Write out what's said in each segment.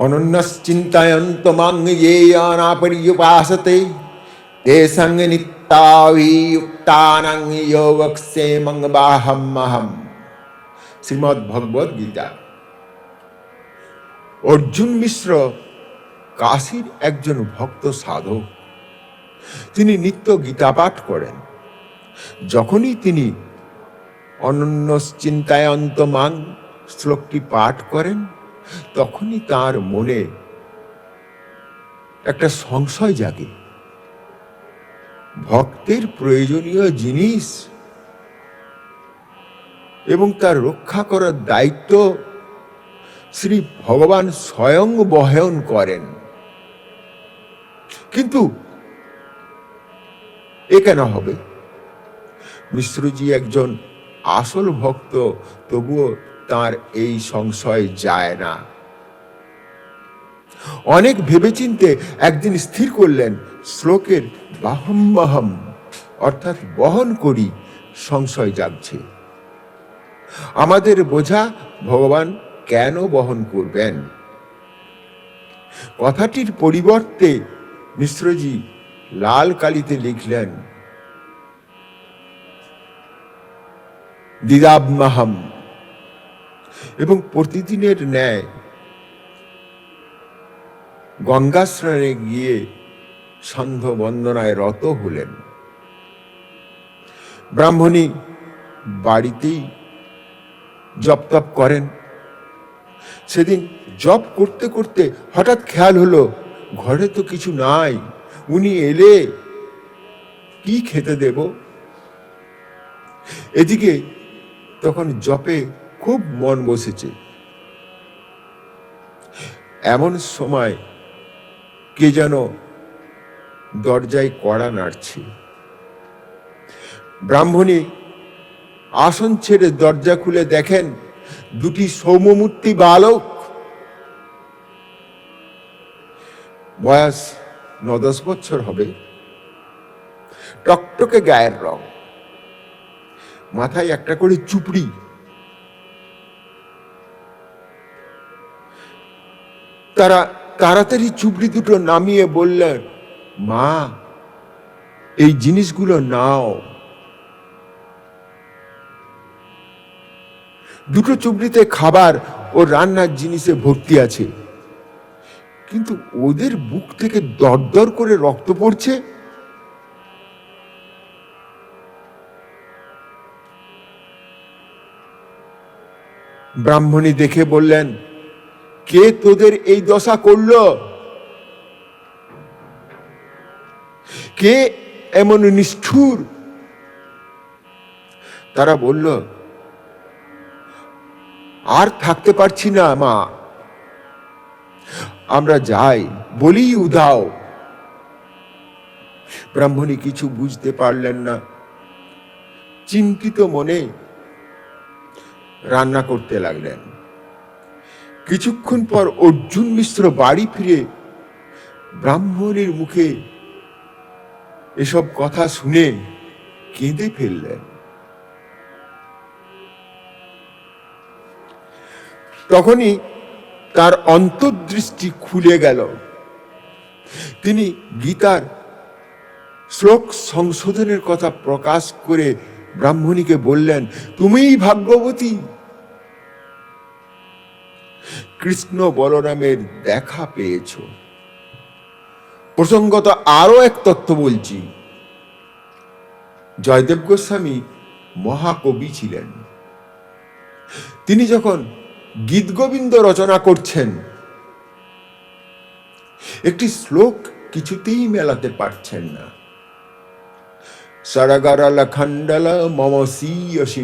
অনন্যশ্চিন্তায়ন্তমাং ইয়ে অনাপরিউপাসতে তে সঙ্গনিত্তাভিযুক্তানাং যোগক্ষেমং বাহমহম শ্রীমদ্ ভগবদ গীতা অর্জুন মিশ্র কাশীর একজন ভক্ত সাধক তিনি নিত্য গীতা পাঠ করেন যখনই তিনি অনন্য চিন্তায়ন্ত মাং শ্লোকটি পাঠ করেন তখনই তার মনে একটা সংশয় জাগে। ভক্তের প্রয়োজনীয় জিনিস এবং তার রক্ষা করার দায়িত্ব শ্রী ভগবান স্বয়ং বহন করেন। কিন্তু এ কেন হবে? মিশ্রজি একজন আসল ভক্ত, তবুও তার এই সংশয় যায় না। অনেক ভেবেচিন্তে একদিন স্থির করলেন শ্লোকের বাহম বাহম অর্থাৎ বহন করি, সংশয় জাগছে। আমাদের বোঝা, ভগবান কেন বহন করবেন? কথাটির পরিবর্তে মিশ্রজি লাল কালিতে লিখলেন দিদাবমাহম এবং প্রতিদিনের ন্যায় গঙ্গা স্নানে গিয়ে সন্ধ্য বন্দনায় রত হলেন। ব্রাহ্মণী বাড়িতেই জপ তপ করেন। সেদিন জপ করতে করতে হঠাৎ খেয়াল হলো, ঘরে তো কিছু নাই। উনি এলে কি খেতে দেব? এদিকে তখন জপে খুব মন বসেছে। এমন সময় কে যেন দরজায় কড়া নাড়ছে। ব্রাহ্মণী আসন ছেড়ে দরজা খুলে দেখেন দুটি সৌম্যমূর্তি বালক। বয়স ন দশ বছর হবে। টকটকে গায়ের রং। মাথায় একটা করে চুপড়ি। তারা তাড়াতাড়ি চুপড়ি দুটো নামিয়ে বললেন, মা, এই জিনিসগুলো নাও। দুটো চুবড়িতে খাবার ও রান্নার জিনিসে ভর্তি আছে। কিন্তু ওদের বুক থেকে দরদর করে রক্ত পড়ছে। ব্রাহ্মণী দেখে বললেন কে তোদের এই দশা করল? কে এমন নিষ্ঠুর? তারা বলল, আর থাকতে পারছি না মা। আমরা যাই বলি উদাও ব্রাহ্মণী কিছু বুঝতে পারলেন না। চিন্তিত মনে রান্না করতে লাগলেন। কিছুক্ষণ পর অর্জুন মিশ্র বাড়ি ফিরে ব্রাহ্মণের মুখে এসব কথা শুনে কেঁদে ফেললেন। তখনই তার অন্তর্দৃষ্টি খুলে গেল। তিনি গীতার শ্লোক সংশোধনের কথা প্রকাশ করে ব্রাহ্মণীকে বললেন, তুমিই ভাগ্যবতী কৃষ্ণ বলরামের দেখা পেয়েছ। প্রসঙ্গত আরও এক তত্ত্ব বলছি। জয়দেব গোস্বামী মহাকবি ছিলেন। তিনি যখন গীত গোবিন্দ রচনা করছেন, একটি শ্লোক কিছুতেই মেলাতে পারছেন না। সরগরল খণ্ডল মম সিয়সী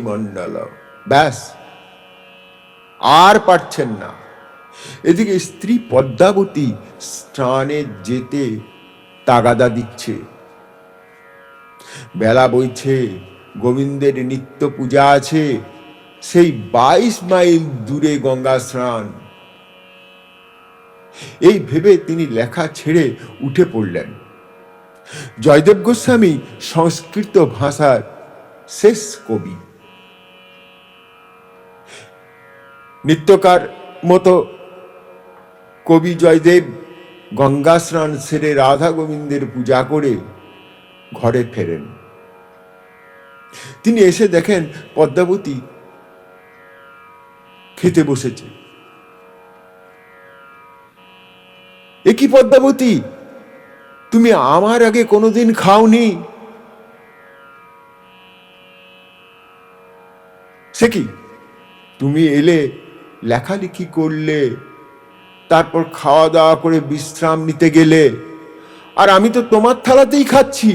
ব্যাস, আর পারছেন না। এদিকে স্ত্রী পদ্মাবতী স্নানে যেতে তাগাদা দিচ্ছে। বেলা বইছে, গোবিন্দের নিত্য পূজা আছে, সেই বাইশ মাইল দূরে গঙ্গা স্নান। এই ভেবে তিনি লেখা ছেড়ে উঠে পড়লেন। জয়দেব গোস্বামী সংস্কৃত ভাষার শেষ কবি। নিত্যকার মতো কবি জয়দেব গঙ্গা স্নান সেরে রাধা গোবিন্দের পূজা করে ঘরে ফেরেন। তিনি এসে দেখেন পদ্মাবতী খেতে বসেছে। এ কি পদ্মাবতী? তুমি আমার আগে কোনোদিন খাওনি। সে কি? তুমি এলে লেখালেখি করলে তারপর খাওয়া দাওয়া করে বিশ্রাম নিতে গেলে, আর আমি তো তোমার থালাতেই খাচ্ছি।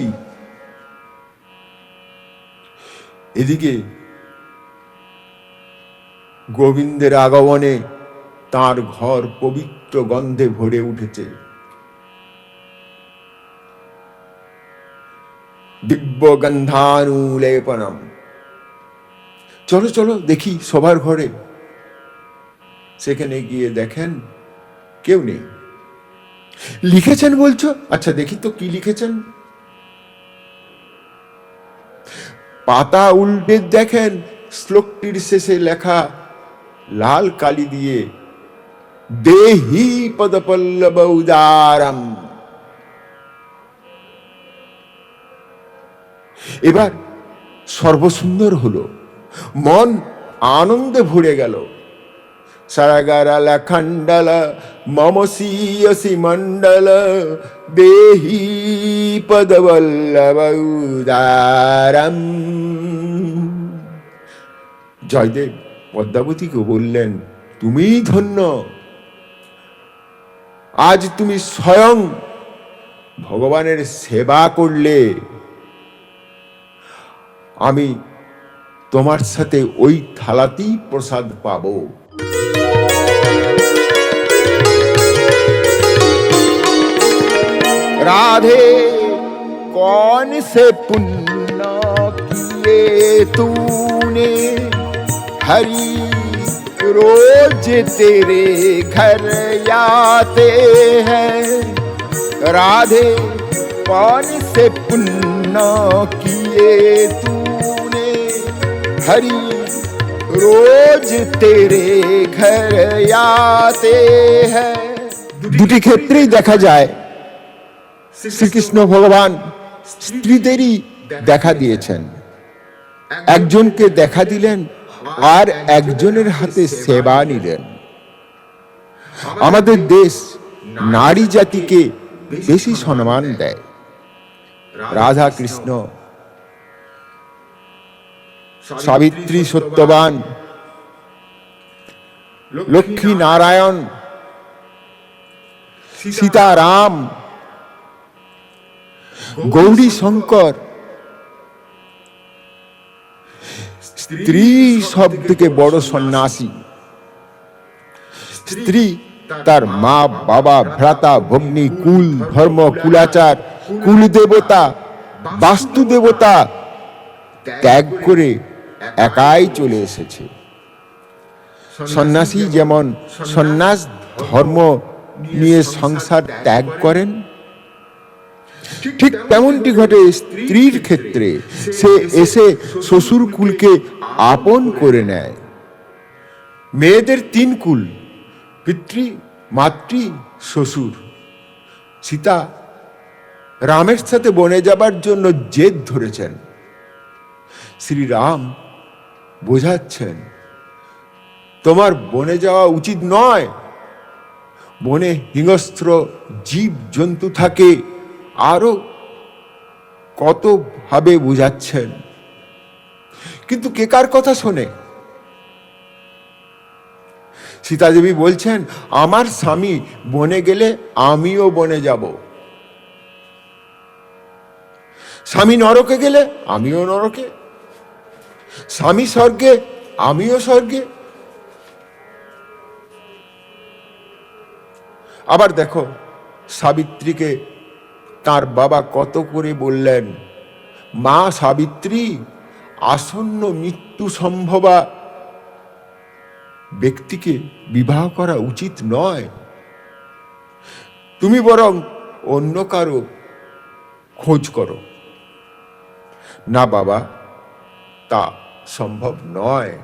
এদিকে গোবিন্দের আগমনে তার ঘর পবিত্র গন্ধে ভরে উঠেছে। দিব্য গন্ধানুলেপনম চলো চলো, দেখি সবার ঘরে। সেখানে গিয়ে দেখেন কেউ নেই। লিখেছেন বলছো? আচ্ছা দেখি তো কি লিখেছেন। পাতা উল্টে দেখেন, শ্লোকটির শেষে লেখা, লাল কালি দিয়ে, দেহি পদপল্লব উদারাম এবার সর্বসুন্দর হলো, মন আনন্দে ভরে গেল। সিয়সি মণ্ডল দেহি পদবল্লভ উদারম জয়দেব পদ্মাবতীকে বললেন তুমিই ধন্য আজ তুমি স্বয়ং ভগবানের সেবা করলে আমি তোমার সাথে ওই থালাতেই প্রসাদ পাবো। राधे कौन से पुण्य किए तूने हरी रोज तेरे घर आते हैं राधे कौन से पुण्य किए तूने हरी रोज तेरे घर आते हैं দুটি ক্ষেত্রেই দেখা যায় শ্রীকৃষ্ণ ভগবান স্ত্রীদেরই দেখা দিয়েছেন। একজনকে দেখা দিলেন আর একজনের হাতে সেবা নিলেন। আমাদের দেশ নারী জাতিকে বেশি সম্মান দেয়। রাধা কৃষ্ণ, সাবিত্রী সত্যবান, লক্ষ্মী নারায়ণ, সীতারাম গৌরী শঙ্কর। স্ত্রী সব থেকে বড় সন্ন্যাসী। স্ত্রী তার মা, বাবা, ভ্রাতা, ভগ্নী, কুল, ধর্ম, কুলাচার কুল দেবতা বাস্তু দেবতা ত্যাগ করে একাই চলে এসেছে। সন্ন্যাসী যেমন সন্ন্যাস ধর্ম নিয়ে সংসার ত্যাগ করেন ঠিক তেমনটি ঘটে স্ত্রীর ক্ষেত্রে। সে এসে শ্বশুর কুলকে আপন করে নেয়। মেয়েদের তিন কুল, পিতৃ, মাতৃ, শ্বশুর। সীতা রামের সাথে বনে যাবার জন্য জেদ ধরেছেন। শ্রীরাম বোঝাচ্ছেন, তোমার বনে যাওয়া উচিত নয়। বনে হিংস্র জীব জন্তু থাকে। আরও কত ভাবে বুঝাচ্ছেন? কিন্তু কে কার কথা শোনে? সীতাদেবী বলছেন, আমার স্বামী বনে গেলে আমিও বনে যাব। স্বামী নরকে গেলে আমিও নরকে। স্বামী স্বর্গে আমিও স্বর্গে। আবার দেখো, সাবিত্রীকে তার বাবা কত করে বললেন, মা সাবিত্রী, আসন্ন মৃত্যু সম্ভবা। ব্যক্তিকে বিবাহ করা উচিত নয়। তুমি বরং অন্য কারও খোঁজ করো। না বাবা, তা সম্ভব নয়।